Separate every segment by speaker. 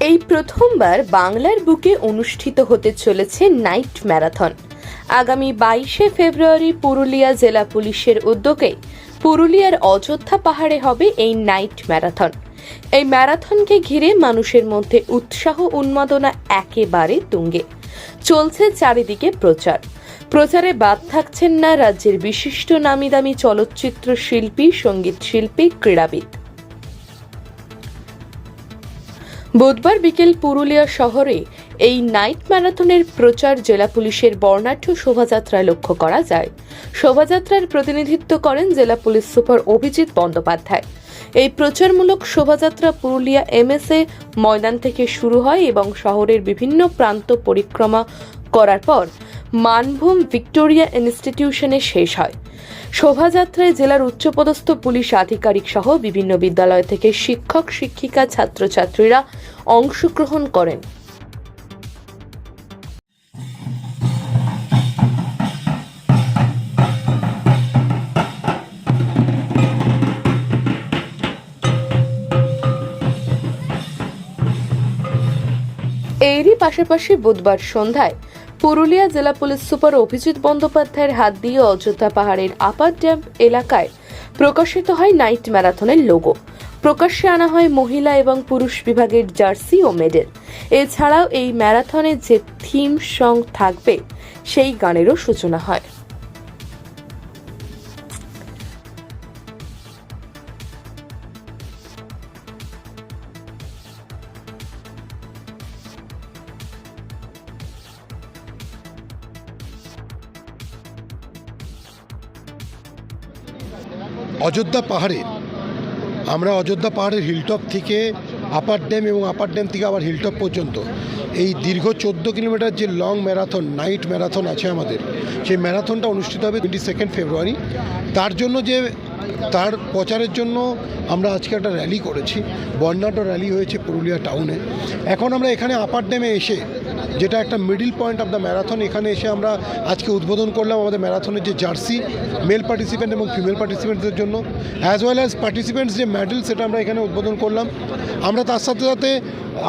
Speaker 1: এই প্রথমবার বাংলার বুকে অনুষ্ঠিত হতে চলেছে নাইট ম্যারাথন। আগামী বাইশে ফেব্রুয়ারি পুরুলিয়া জেলা পুলিশের উদ্যোগে পুরুলিয়ার অযোধ্যা পাহাড়ে হবে এই নাইট ম্যারাথন। এই ম্যারাথনকে ঘিরে মানুষের মধ্যে উৎসাহ, উন্মাদনা একেবারে তুঙ্গে। চলছে চারিদিকে প্রচার। প্রচারে বাদ থাকছেন না রাজ্যের বিশিষ্ট নামিদামি চলচ্চিত্র শিল্পী সংগীত শিল্পী, ক্রীড়াবিদ। বুধবার বিকেল পুরুলিয়া শহরে এই নাইট ম্যারাথনের প্রচার জেলা পুলিশের বর্ণাঢ্য শোভাযাত্রা লক্ষ্য করা যায়। শোভাযাত্রার প্রতিনিধিত্ব করেন জেলা পুলিশ সুপার অভিজিৎ বন্দ্যোপাধ্যায়। এই প্রচারমূলক শোভাযাত্রা পুরুলিয়া এমএসএ ময়দান থেকে শুরু হয় এবং শহরের বিভিন্ন প্রান্ত পরিক্রমা করার পর মানভূম ভিক্টোরিয়া ইনস্টিটিউশনে শেষ হয়। শোভাযাত্রায় জেলার উচ্চপদস্থ পুলিশ আধিকারিক সহ বিভিন্ন বিদ্যালয় থেকে শিক্ষক, শিক্ষিকা, ছাত্রছাত্রীরা অংশগ্রহণ করেন। এরই পাশাপাশি বুধবার সন্ধ্যায় পুরুলিয়া জেলা পুলিশ সুপার অভিজিৎ বন্দ্যোপাধ্যায়ের হাত দিয়ে অযোধ্যা পাহাড়ের আপার ড্যাম এলাকায় প্রকাশিত হয় নাইট ম্যারাথনের লোগো। প্রকাশ্যে আনা হয় মহিলা এবং পুরুষ বিভাগের জার্সি ও মেডেল। এছাড়াও এই ম্যারাথনে যে থিম সং থাকবে, সেই গানেরও সূচনা হয়।
Speaker 2: অযোধ্যা পাহাড়ে আমরা অযোধ্যা পাহাড়ের হিলটপ থেকে আপার ড্যাম এবং আপার ড্যাম থেকে আবার হিলটপ পর্যন্ত, এই দীর্ঘ চোদ্দ কিলোমিটার যে লং ম্যারাথন নাইট ম্যারাথন আছে আমাদের, সেই ম্যারাথনটা অনুষ্ঠিত হবে টোয়েন্টি সেকেন্ড ফেব্রুয়ারি তার জন্য যে, তার প্রচারের জন্য আমরা আজকে একটা র্যালি করেছি, বর্ণাঢ্য র্যালি হয়েছে পুরুলিয়া টাউনে এখন আমরা এখানে আপার ড্যামে এসে যেটা একটা middle point of the marathon এখানে এসে আমরা আজকে উদ্বোধন করলাম আমাদের ম্যারাথনের যে জার্সি মেল পার্টিসিপেন্ট এবং ফিমেল পার্টিসিপেন্টদের জন্য অ্যাজ ওয়েল অ্যাজ পার্টিসিপেন্টস যে মেডেল সেটা আমরা এখানে উদ্বোধন করলাম। আমরা তার সাথে সাথে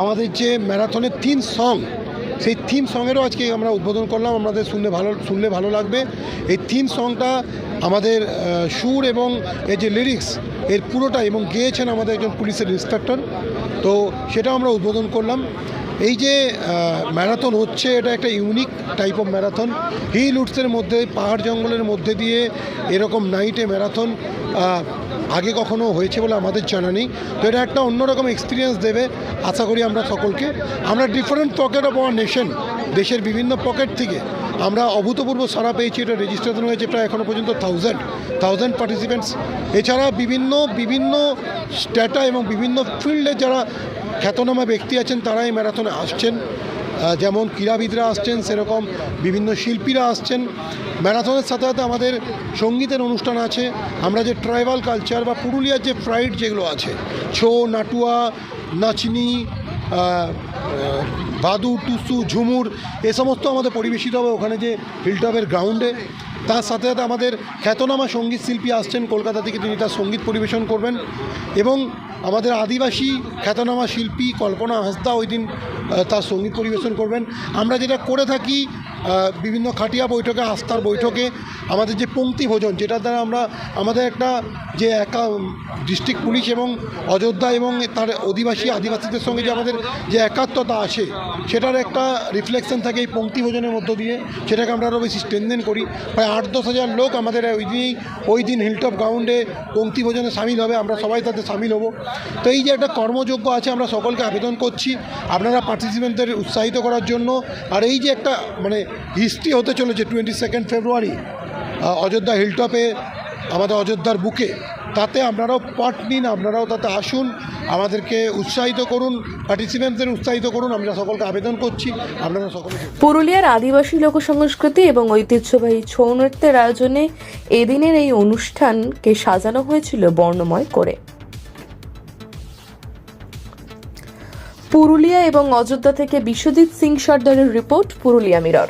Speaker 2: আমাদের যে ম্যারাথনের তিন সং সেই থিম সঙেরও আজকে আমরা উদ্বোধন করলাম। আমাদের শুনলে ভালো শুনলে ভালো লাগবে। এই থিম সংটা আমাদের সুর এবং এই যে লিরিক্স এর পুরোটা এবং গেয়েছেন আমাদের একজন পুলিশের ইন্সপেক্টর তো সেটাও আমরা উদ্বোধন করলাম। এই যে ম্যারাথন হচ্ছে, এটা একটা unique type of marathon hill উডসের মধ্যে, পাহাড় জঙ্গলের মধ্যে দিয়ে এরকম নাইটে ম্যারাথন আগে কখনো হয়েছে বলে আমাদের জানা নেই। তো এটা একটা অন্যরকম এক্সপিরিয়েন্স দেবে, আশা করি আমরা সকলকে। আমরা different pocket of our nation দেশের বিভিন্ন পকেট থেকে। আমরা অভূতপূর্ব সারা পেয়েছি, এটা রেজিস্ট্রেশন হয়েছে প্রায় এখনও পর্যন্ত থাউজেন্ড থাউজেন্ড পার্টিসিপেন্টস এছাড়া বিভিন্ন বিভিন্ন স্ট্যাটা এবং বিভিন্ন ফিল্ডে যারা খ্যাতনামা ব্যক্তি আছেন, তারাই ম্যারাথনে আসছেন। যেমন ক্রীড়াবিদরা আসছেন, সেরকম বিভিন্ন শিল্পীরা আসছেন। ম্যারাথনের সাথে সাথে আমাদের সঙ্গীতের অনুষ্ঠান আছে। আমরা যে ট্রাইবাল কালচার বা পুরুলিয়ার যে ফ্রাইড যেগুলো আছে, ছৌ, নাটুয়া, নাচনি ভাদু টুসু, ঝুমুর, এ সমস্ত আমাদের পরিবেশিত হবে ওখানে যে হিলটপের গ্রাউন্ডে তার সাথে সাথে আমাদের খ্যাতনামা সংগীত শিল্পী আসছেন কলকাতা থেকে তিনি তার সংগীত পরিবেশন করবেন। এবং আমাদের আদিবাসী খ্যাতনামা শিল্পী কল্পনা হাসদা ওই দিন তার সংগীত পরিবেশন করবেন। আমরা যেটা করে থাকি বিভিন্ন খাটিয়া বৈঠকে, আস্থার বৈঠকে আমাদের যে পঙ্ক্তি ভোজন, যেটার দ্বারা আমরা আমাদের একটা যে একা ডিস্ট্রিক্ট পুলিশ এবং অযোধ্যা এবং তার অধিবাসী, আদিবাসীদের সঙ্গে যে আমাদের যে একাত্মতা আছে সেটার একটা রিফ্লেকশন থাকে এই পঙ্ক্তি ভোজনের মধ্য দিয়ে। সেটাকে আমরা আরও বেশি স্ট্রেনদেন করি। প্রায় আট দশ হাজার লোক আমাদের ওই দিনই, ওই দিন হিলটপ গ্রাউন্ডে পঙ্ক্তি ভোজনে সামিল হবে। আমরা সবাই তাতে সামিল হব। তো এই যে একটা কর্মযোগ্য আছে, আমরা সকলকে আবেদন করছি আপনারা পার্টিসিপেন্টদের উৎসাহিত করার জন্য। আর এই যে একটা মানে হিস্ট্রি হতে চলেছে টোয়েন্টি সেকেন্ড ফেব্রুয়ারি অযোধ্যা হিলটপে আমাদের অযোধ্যার বুকে। তাতে আপনারাও পার্ট নিন আপনারাও তাতে আসুন, আমাদেরকে উৎসাহিত করুন পার্টিসিপেন্টদের উৎসাহিত করুন, আমরা সকলকে আবেদন করছি আপনারা সকলে
Speaker 1: পুরুলিয়ার আদিবাসী লোকসংস্কৃতি এবং ঐতিহ্যবাহী ছৌ নৃত্যের আয়োজনে এদিনের এই অনুষ্ঠানকে সাজানো হয়েছিল বর্ণময় করে। পুরুলিয়া এবং অযোধ্যা থেকে বিশ্বজিৎ সিং সর্দারের রিপোর্ট পুরুলিয়া মিরর।